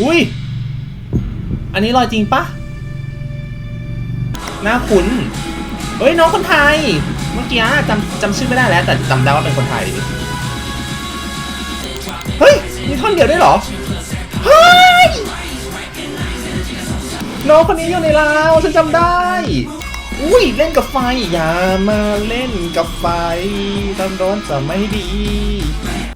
อุ้ย อันนี้รอยจริงปะหน้าคุ้นเฮ้ยน้องคนไทย เมื่อกี้จำจำชื่อไม่ได้แล้ว แต่จำได้ว่าเป็นคนไทย เฮ้ย มีท่อนเดียวได้วยเหรอ เฮ้ย น้องคนนี้อยู่ในลาวฉันจำได้ อุ้ยเล่นกับไฟ อย่ามาเล่นกับไฟตอนร้อนจะไม่ดี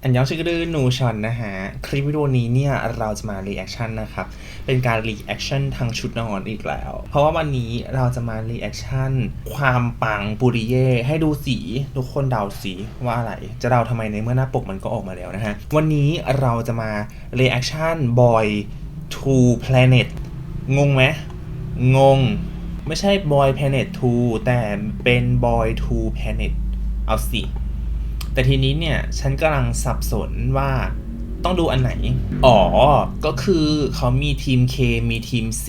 อันยองชิคดือนูชอนนะฮะ คลิปวิดีโอนี้เนี่ยเราจะมารีแอคชั่นนะครับ เป็นการรีแอคชั่นทางชุดนอนอีกแล้ว เพราะว่าวันนี้เราจะมารีแอคชั่นความปังปุริเย่ให้ดูสี ทุกคนเดาสีว่าอะไร จะเดาทำไมในเมื่อหน้าปกมันก็ออกมาแล้วนะฮะ วันนี้เราจะมารีแอคชั่น Boy to Planet งงไหมงง ไม่ใช่ Boy Planet 2แต่เป็น Boy to Planet เอาสิ แต่ทีนี้เนี่ยฉันกำลังสับสนว่าต้องดูอันไหน อ๋อ ก็คือเขามีทีม K มีทีม C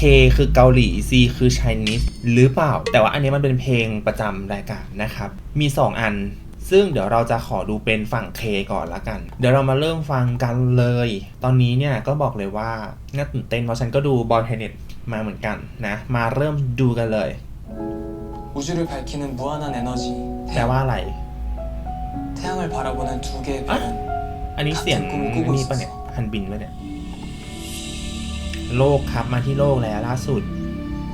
K คือเกาหลี C คือ Chinese หรือเปล่า แต่ว่าอันนี้มันเป็นเพลงประจำรายการนะครับ มี 2 อัน ซึ่งเดี๋ยวเราจะขอดูเป็นฝั่ง K ก่อนละกัน เดี๋ยวเรามาเริ่มฟังกันเลย ตอนนี้เนี่ยก็บอกเลยว่าน่าตื่นเต้นเพราะฉันก็ดูบอลเทนนิสมาเหมือนกันนะ มาเริ่มดูกันเลยแปลว่าอะไร 태양을 바라보는 두 개의 아? 별은 อันนี้เสียงนี่ปะเนี่ยฮันบินปะเนี่ย โลกครับมาที่โลกแล้วล่าสุด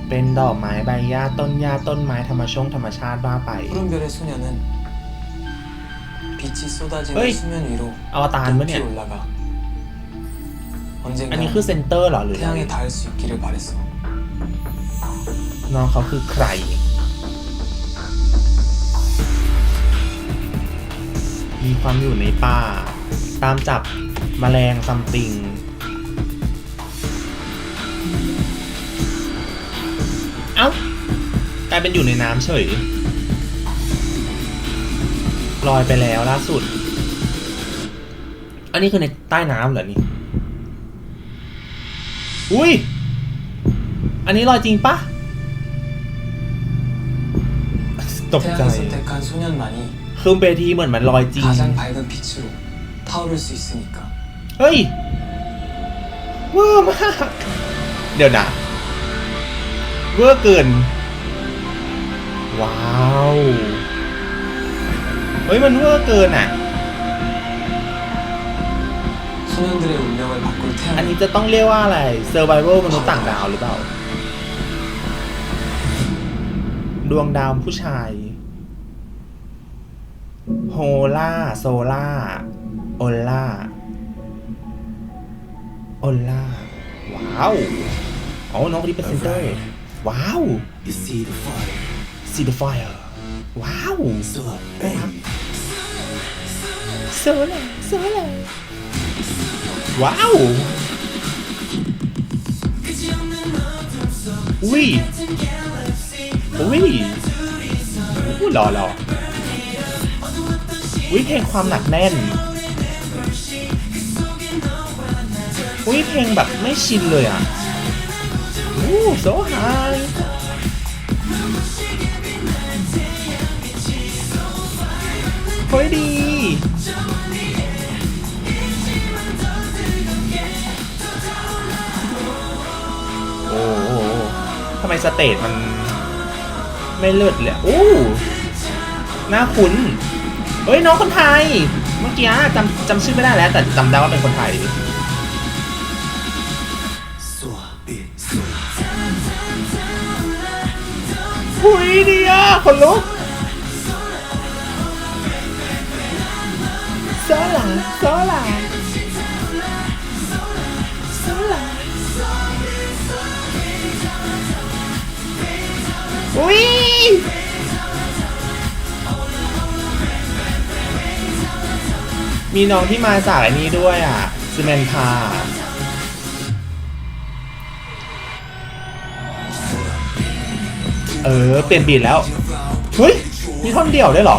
เป็นดอกไม้ใบหญ้าต้นหญ้าต้นไม้ธรรมชงธรรมชาติบ้าไป 푸른 별의 소녀는 빛이 쏟아지는 어이. 수면 위로 อวตารปะ 높이 เนี่ย 올라가 อัน 언젠가 นี้คือเซนเตอร์เหรอหรืออะไร 태양에 닿을 수 있기를 바랬어 น้องเขาคือใคร มี ความอยู่ในป่า ตามจับมแมลงซัมติง เอ้ากลายเป็นอยู่ในน้ำเฉย ลอยไปแล้วล่าสุด อันนี้คือในใต้น้ำเหรอนี่ อุ้ย อันนี้ลอยจริงปะตกใจ 태양이 선택한 소년만이 คือเวทีเหมือนมันลอยจริง 가장 밝은 빛으로 타오를 수 있으니까 เฮ้ยเวอร์มาก เดี๋ยวนะเวอร์เกิน ว้าว เฮ้ย มันเวอร์เกินอ่ะ 소년들의 운명을 바꿀 อัน 태양을 นี้จะต้องเรียกว่าอะไร Survival มนุษย์ต่างดาวหรือเปล่า ดวงดาวผู้ชาย โฮล่าโซล่าโอล่าโอล่าว้าวอ๋อน้องคนนี้เป็นเซนเตอร์ว้าว You see the fire, See the fire ว้าว so I bang. โซล่าโซล่าว้าวอุ้ยอุ้ยอู้หล่อหล่อ อุ้ยเพลงความหนักแน่น อุ้ยเพลงแบบไม่ชินเลยอะอู้โซฮายเฮ้ยดีโอ้โหทำไมสเตจมัน ไม่เลิศเลย โอ้หน้าคุ้น เฮ้ยน้องคนไทย เมื่อกี้จำจำชื่อไม่ได้แล้ว แต่จำได้ว่าเป็นคนไทยหุยดีอะคนลุกโซลาโซลาโซลาอุ้ย มีน้องที่มาจากไอ้นี้ด้วยอะซีเมนทาเออ เปลี่ยนบีทแล้วเฮ้ยมีท่อนเดียวได้เหรอ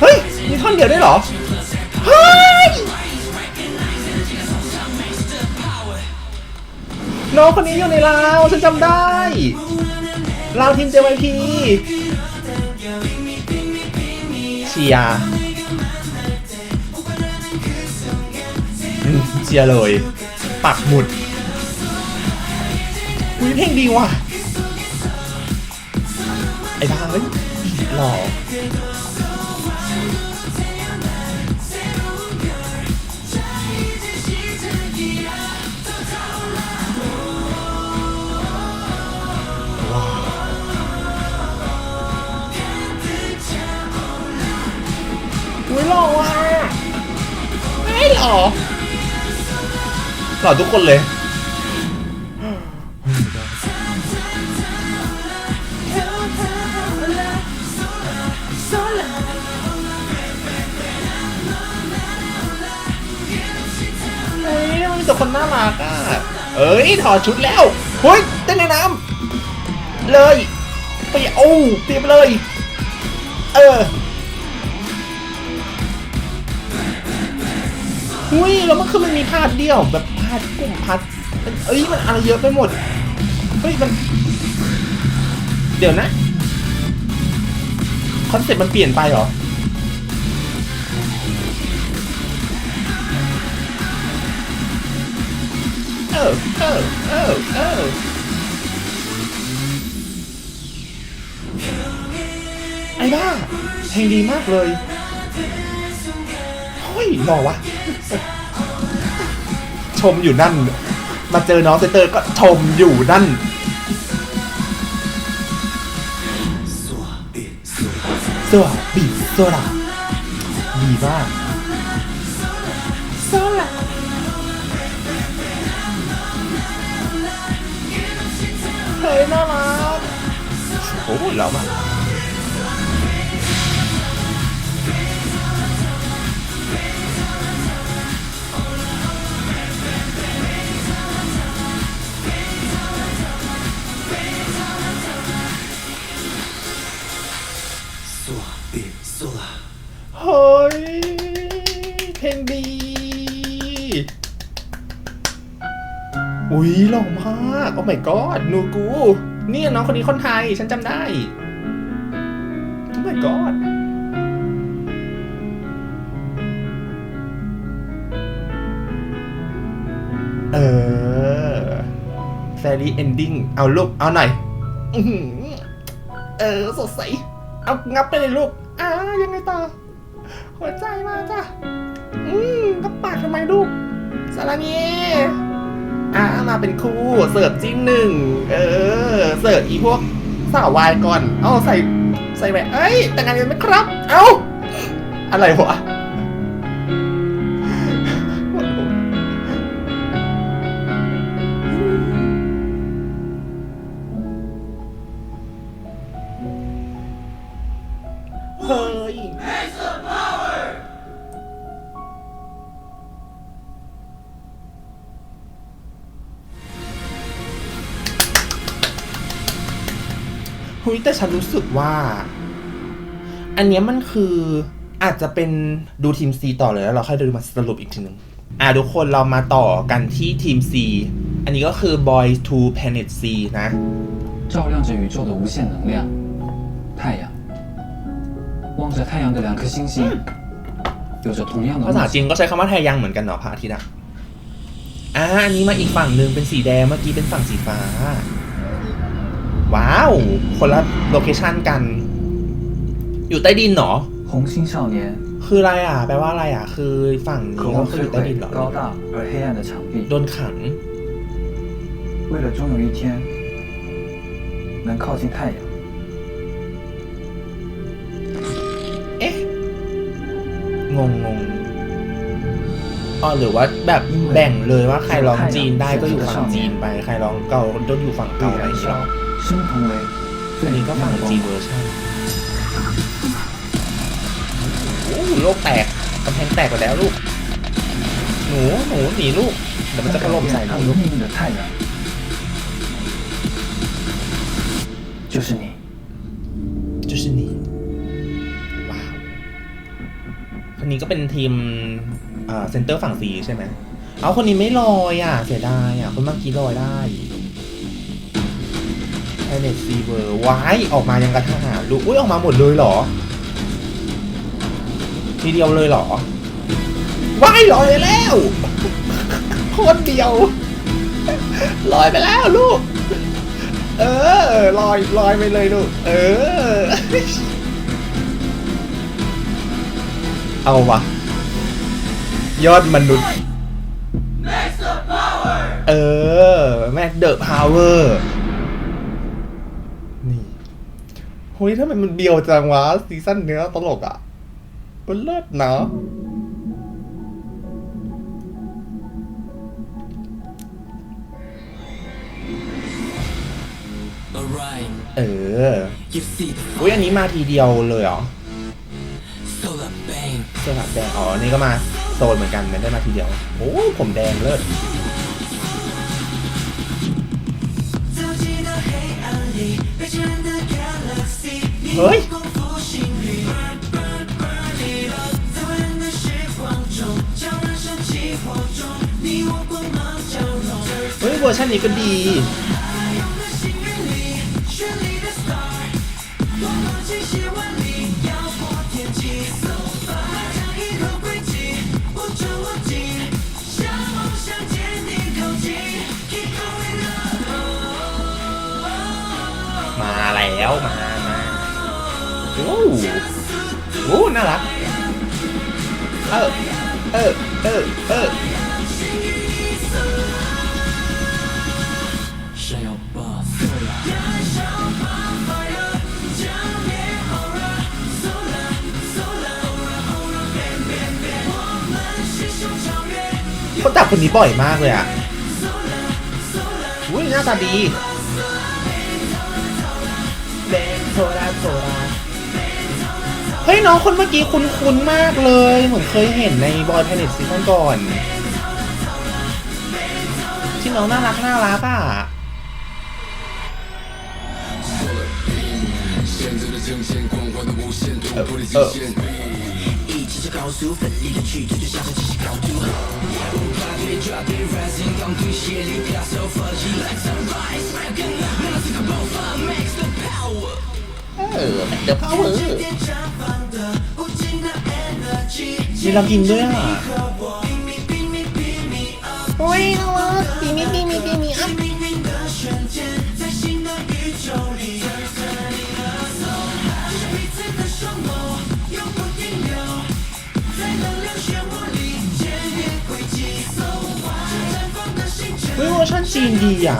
เฮ้ย มีท่อนเดียวได้เหรอ เฮ้ย น้องคนนี้อยู่ในลาว ฉันจำได้ ลาวทีม JYP จียเจียเลย ปักหมุดคุยเพลงดีว่ะ ไอ้บ้าเอ้ยหลอก อุ้ยหล่อว่ะไม่หล่อหล่อทุกคนเลยเฮ้ยมันมีแต่คนน่ารักอะเอ้ยถอดชุดแล้วเฮ้ยเต้นในน้ำเลยไปโอ้เตรียมเลย เออ หุ้ยแล้วมันคือมันมีพาร์ทเดียวแบบพาร์ทกลุ่มพาร์ทมันเอ้ยมันอะไรเยอะไปหมดเฮ้ยมัน เดี๋ยวนะคอนเซ็ปต์มันเปลี่ยนไปเหรอเออเออเออเออไอ้บ้าเพลงดีมากเลย ฮ้ยรอวะ ชมอยู่นั่น มาเจอน้องเซเตอร์ก็ชมอยู่นั่น สวบีสวัาดีมากโซลาเฮ้ยน่ารักโอ้โหเหล่ามา โอ้ my god นูกูเนี่ยน้องคนนี้คนไทย ฉันจำได้ โอ้ my god เออ fairy ending เอาลูก เอาหน่อยอื้อหือเออ สดใส เอางับไปเลยลูก อ้ายังไงต่อ หัวใจมาจ้ะ อืมก็ปากทำไมลูก สาราเนี อ่ามาเป็นคู่เสิร์ฟจิ้มหนึ่งเออ เสิร์ฟอีพวกสาววายก่อน เอาใส่ใส่แหวนเอ้ย แต่งงานกันไหมครับ เอ้า อะไรวะ เฮ้ยแต่ฉันรู้สึกว่า อันเนี้ยมันคืออาจจะเป็นดูทีม C ต่อเลยแล้วเราค่อยดูมาสรุปอีกทีหนึ่งอ่ะทุกคนเรามาต่อกันที่ทีม C อันนี้ก็คือ Boys to Planet C นะ 照亮着宇宙的无限能量。太阳，望着太阳的两颗星星，有着同样的 ภาษา 梦 จี 想。 นก็ใช้คำว่าไทยยังเหมือนกันเนาะพระอาทิตย์อะอ่าอันนี้มาอีกฝั่งหนึ่งเป็นสีแดง เมื่อกี้เป็นฝั่งสีฟ้า ว้าว คนละโลเคชันกัน อยู่ใต้ดินเหรอ 红星少年 คืออะไรอ่ะ แปลว่าอะไรอ่ะ คือฝั่ง 渴 นี้ก็ 望 คืออ 摧 ยู่ใต้ดิน 毁 เหรอ 高大而黑暗的墙壁， โดนขัง 为了终有一天能靠近太阳。 เอ๊ะ งงงงอ๋อหรือว่าแบบแบ่งเลยว่าใครร้องจีนได้ก็อยู่ฝั่งจีนไป ใครร้องเกาต้องอยู่ฝั่ง 被 เกาอะไรอ 燃 ย่างเงี้ยหรอ 烧，升腾为 อันนี้ก็ฝั่งจีนเวอร์ชันโอ้โหโลกแตกกำแพงแตกไปแล้วลูก หนู หนูหนีลูก เดี๋ยวมันจะถล่มใส่ห 他 นู 们 ลูก 命运的太阳，就是你。就是你ว้าวคนนี้ก็เป็นทีมเอ่อเซนเตอร์ฝั่งซีใช่ไหม เอาคนนี้ไม่ลอยอ่ะ เสียดายอ่ะ คนเมื่อกี้ลอยได้ไอ เน็ตซีเวอร์ว้ายออกมายังกระทหารลูกอุ้ยออกมาหมดเลยเหรอ ทีเดียวเลยเหรอว้ายลอยแล้วคนเดียวลอยไปแล้วลูก เออลอยลอยไปเลยลูก เออ เอาวะ ยอดมนุษย์ เออ แม็กเดอะพาวเวอร์ นี่เฮ้ยทำไมมันเบียวจังวะซีซั่นเนื้อตลกอะมันเลิศเนาะ Alright เออ You see the อุ้ยอันนี้มาทีเดียวเลยเหรอ solar bang สลับแดงอ๋อ นี่ก็มาโซนเหมือนกันไม่ได้มาทีเดียว โอ้ ผมแดงเลิศ เฮ้ยเฮ้ยเวอร์ชันนี้ก็ดี โอ้น่ารัก เออ เออ เออ เออ คนจับคนนี้บ่อยมากเลยอะอุ้ยหน้าตาดีเบนโซราโซรา เฮ้ยน้องคนเมื่อกี้คุ้นๆมากเลย เหมือนเคยเห็นในบอยแพนิ t ซีซั่นก่อนที่น้องน่ารักน่ารักอะเออเออ ออเดี๋ยวพาวเวอร์มีเรากินด้วยอะโอ้ยน่ารักปีมีปีมีปีมีอะเฮ้ยเวอร์ชันจีนดีอะ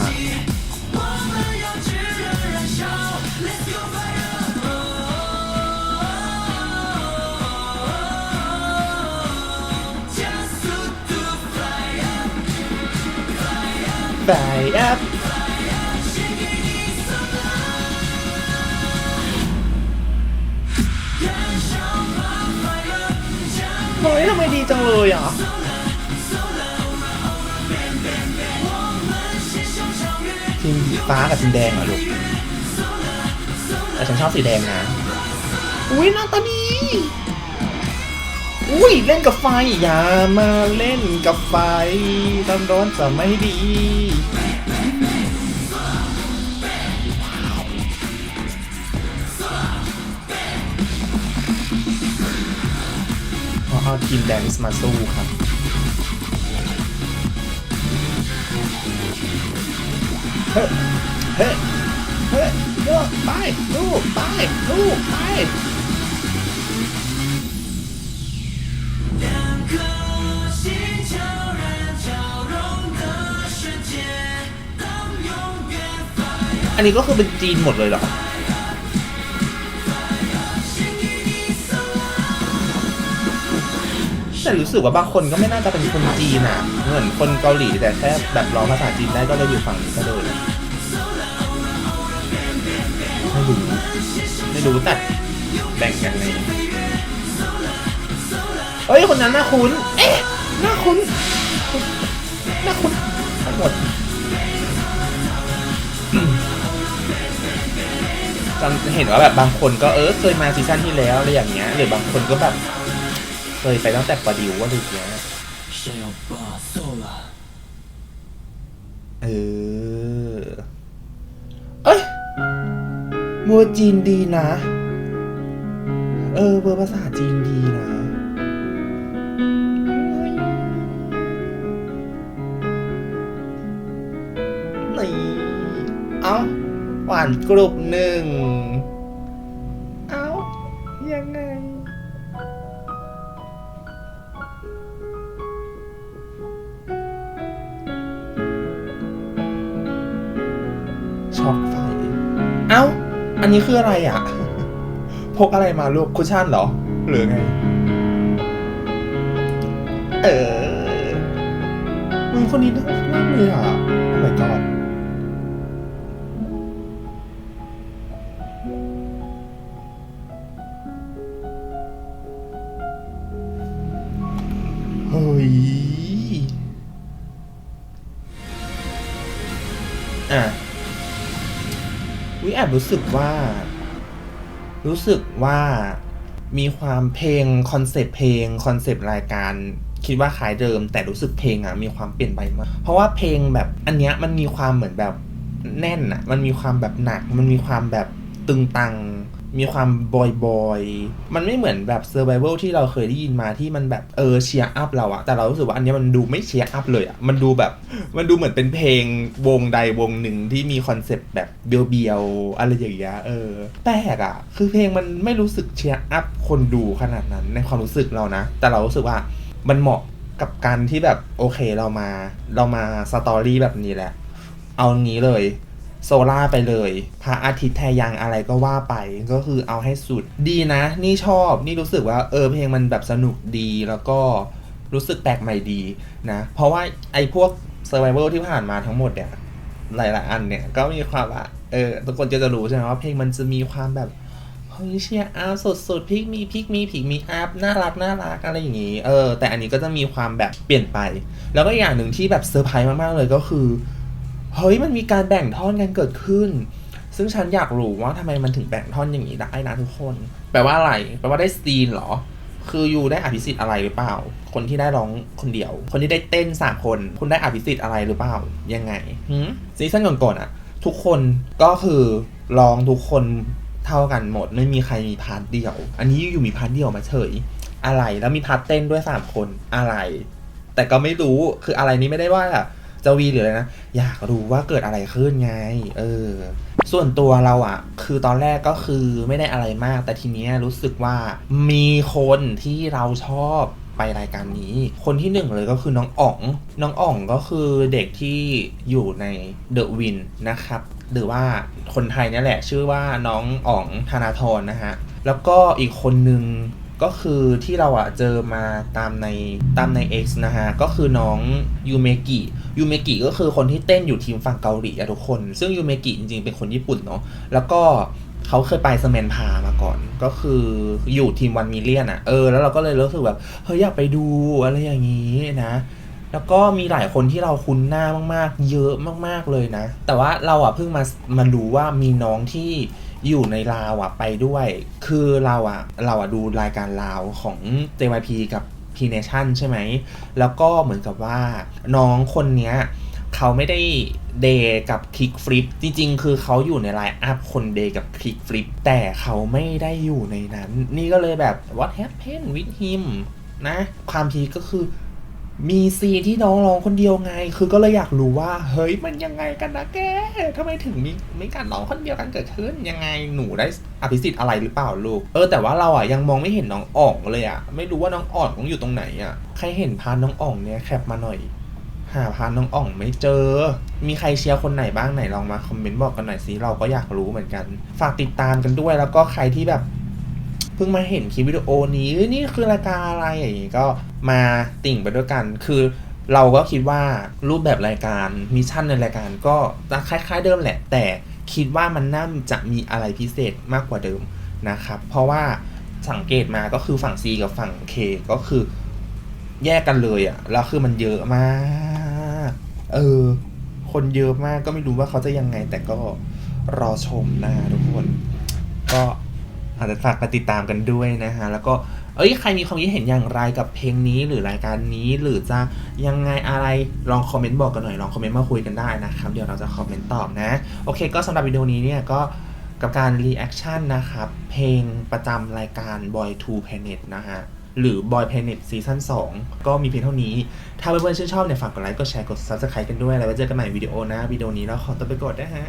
Fly up เฮ้ยทำไมดีจังเลยอะทีมฟ้ากับทีมแดงเหรอลูกแต่ฉันชอบสีแดงนะ อุ้ยหน้าตาดี อุ้ยเล่นกับไฟ อย่ามาเล่นกับไฟตอนร้อนจะไม่ดี เอาเอาทีมแดนซ์มาสู้ครับเฮ้เฮ้เฮ้ลูกไปลูกไปลูกไป นนี้ก็คือเป็นจีนหมดเลยเหรอแต่รู้สึกว่าบางคนก็ไม่น่าจะเป็นคนจีนอะ เหมือนคนเกาหลีแต่แค่แบบร้องภาษาจีนได้ก็เลยอยู่ฝั่งนี้ก็เลยไม่รู้ไม่รู้แต่แบ่งกันในเฮ้ย คนนั้นน่าคุ้น เอ๊ะน่าคุ้นน่าคุ้นทั้งหมด เห็นว่าแบบบางคนก็เออเคยมาซีซั่นที่แล้วอะไรอย่างเงี้ยหรือบางคนก็แบบเคยไปตั้งแต่ปอดิวว่าดูเงี้ยเออ เอ้ยมัวจีนดีนะ เออเบอร์ภาษาจีนดีนะานกลุ่มหนึ่ง เอ้า ยังไง ช็อกไฟ เอ้า อันนี้คืออะไรอะ พกอะไรมาลูกคุชชั่นเหรอ หรือไง เออมึงคนนี้น่ารักมากเลยอะ โอ้ my god รู้สึกว่า รู้สึกว่ามีความเพลงคอนเซปต์เพลงคอนเซปต์รายการคิดว่าคล้ายเดิม แต่รู้สึกเพลงอะมีความเปลี่ยนไปมาก เพราะว่าเพลงแบบอันเนี้ยมันมีความเหมือนแบบแน่นอะ มันมีความแบบหนัก มันมีความแบบตึงตัง มีความบอยบอยมันไม่เหมือนแบบเซอร์ไ a เ l ที่เราเคยได้ยินมาที่มันแบบเออเชียร์อัพเราอะแต่เรารู้สึกว่าอันเนี้ยมันดูไม่เชียร์อัพเลยอะมันดูแบบมันดูเหมือนเป็นเพลงวงใดวงหนึ่งที่มีคอนเซปต์แบบเบียวๆอะไรอย่างเงี้ยเออแปลกอะคือเพลงมันไม่รู้สึกเชียร์อัพคนดูขนาดนั้นในความรู้สึกเรานะ แต่เรารู้สึกว่ามันเหมาะกับการที่แบบโอเคเรามา เรามาสตอรี่แบบนี้แหละ เอางี้เลย โซล่าไปเลยพระอาทิตย์แทยังอะไรก็ว่าไปก็คือเอาให้สุดดีนะ นี่ชอบนี่รู้สึกว่าเออเพลงมันแบบสนุกดีแล้วก็รู้สึกแปลกใหม่ดีนะ เพราะว่าไอ้พวก Survival ที่ผ่านมาทั้งหมดเนี่ยหลายๆอันเนี่ยก็มีความว่าเออทุกคนจะจะรู้ใช่ไหมว่าเพลงมันจะมีความแบบเฮ้ยเชียร์อาร์สดสดๆพริกมีพริกมีผิกมีอาร์น่ารักน่ารักอะไรอย่างงี้เออแต่อันนี้ก็จะมีความแบบเปลี่ยนไป แล้วก็อีกอย่างหนึ่งที่แบบเซอร์ไพรส์มากๆเลยก็คือ เฮ้ยมันมีการแบ่งท่อนกันเกิดขึ้น ซึ่งฉันอยากรู้ว่าทำไมมันถึงแบ่งท่อนอย่างนี้ได้นะทุกคน แปลว่าอะไร แปลว่าได้ซีนเหรอ คืออยู่ได้อภิสิทธิ์อะไรหรือเปล่า คนที่ได้ร้องคนเดียว คนที่ได้เต้นสามคน คุณได้อภิสิทธิ์อะไรหรือเปล่า ยังไงซีซั่นก่อนๆอะทุกคนก็คือร้องทุกคนเท่ากันหมด ไม่มีใครมีพาร์ทเดียว อันนี้อยู่มีพาร์ทเดียวมาเฉย อะไร แล้วมีพาร์ทเต้นด้วยสามคน อะไร แต่ก็ไม่รู้ คืออะไรนี้ไม่ได้ว่า จะวีหรืออะไรนะ อยากรู้ว่าเกิดอะไรขึ้นไง เออ ส่วนตัวเราอะคือตอนแรกก็คือไม่ได้อะไรมาก แต่ทีเนี้ยรู้สึกว่ามีคนที่เราชอบไปรายการนี้ คนที่หนึ่งเลยก็คือน้องอ๋อง น้องอ๋องก็คือเด็กที่อยู่ใน The Win นนะครับ หรือว่าคนไทยนี่แหละ ชื่อว่าน้องอ๋องธนาธรนะฮะ แล้วก็อีกคนนึง ก็คือที่เราอะเจอมาตามในตามใน X นะฮะ ก็คือน้องยูเมกิยูเมกิก็คือคนที่เต้นอยู่ทีมฝั่งเกาหลีอะทุกคน ซึ่งยูเมกิจริงๆ เป็นคนญี่ปุ่นเนาะแล้วก็เขาเคยไปสเมนพามาก่อน ก็คืออยู่ทีมวันมิเลียนอะเออแล้วเราก็เลยรู้สึกแบบเฮ้ยอยากไปดูอะไรอย่างนี้นะแล้วก็มีหลายคนที่เราคุ้นหน้ามากๆ เยอะมากๆเลยนะ แต่ว่าเราอะเพิ่งมามารู้ว่ามีน้องที่ อยู่ในลาวอะไปด้วย คือเราอะเราอะดูรายการลาวของ JYP กับ P Nation ใช่ไหม แล้วก็เหมือนกับว่าน้องคนเนี้ยเขาไม่ได้เดย์กับคลิกฟลิปจริงๆ คือเขาอยู่ในไลน์อัพคนเดย์กับคลิกฟลิปแต่เขาไม่ได้อยู่ในนั้น นี่ก็เลยแบบ what happened with him นะ ความพีก็คือ มีซีที่น้องร้องคนเดียวไง คือก็เลยอยากรู้ว่า เฮ้ยมันยังไงกันนะแกทำไมถึงมีมีการร้องคนเดียวกันเกิดขึ้น ยังไงหนูได้อภิสิทธิ์อะไรหรือเปล่าลูก เออแต่ว่าเราอะยังมองไม่เห็นน้องอ่องเลยอะ ไม่รู้ว่าน้องอ่องต้องอยู่ตรงไหนอะ ใครเห็นพานน้องอ่องเนี่ยแคปมาหน่อย หาพานน้องอ่องไม่เจอ มีใครเชียร์คนไหนบ้างไหนลองมาคอมเมนต์บอกกันหน่อยสิเราก็อยากรู้เหมือนกัน ฝากติดตามกันด้วยแล้วก็ใครที่แบบ พิ่งมาเห็นคลิปวิดีโอนี้นี่คือรายการอะไรอย่างงี้ก็มาติ่งไปด้วยกัน คือเราก็คิดว่ารูปแบบรายการมิชชั่นในรายการก็จะคล้าย ๆ เดิมแหละ แต่คิดว่ามันน่าจะมีอะไรพิเศษมากกว่าเดิมนะครับ เพราะว่าสังเกตมาก็คือฝั่ง C กับฝั่ง K ก็คือแยกกันเลยอะแล้วคือมันเยอะมาก เออ คนเยอะมากก็ไม่รู้ว่าเขาจะยังไง แต่ก็รอชมนะทุกคน ก็ อาจจะฝากไปติดตามกันด้วยนะฮะ แล้วก็ เอ้ย ใครมีความคิดเห็นอย่างไรกับเพลงนี้หรือรายการนี้ หรือจะยังไงอะไร ลองคอมเมนต์บอกกันหน่อย ลองคอมเมนต์มาคุยกันได้นะครับ เดี๋ยวเราจะคอมเมนต์ตอบนะ โอเค ก็สำหรับวิดีโอนี้เนี่ยก็กับการรีแอคชั่นนะครับ เพลงประจำรายการ Boy to Planet นะฮะ หรือ Boy Planet ซีซั่น2 ก็มีเพียงเท่านี้ ถ้าเพื่อนๆชื่นชอบเนี่ยฝากกดไลค์ กดแชร์ กด subscribe กันด้วย แล้วไว้เจอกันใหม่วิดีโอหนะ วิดีโอนี้เราขอตัวไปกดนะฮะ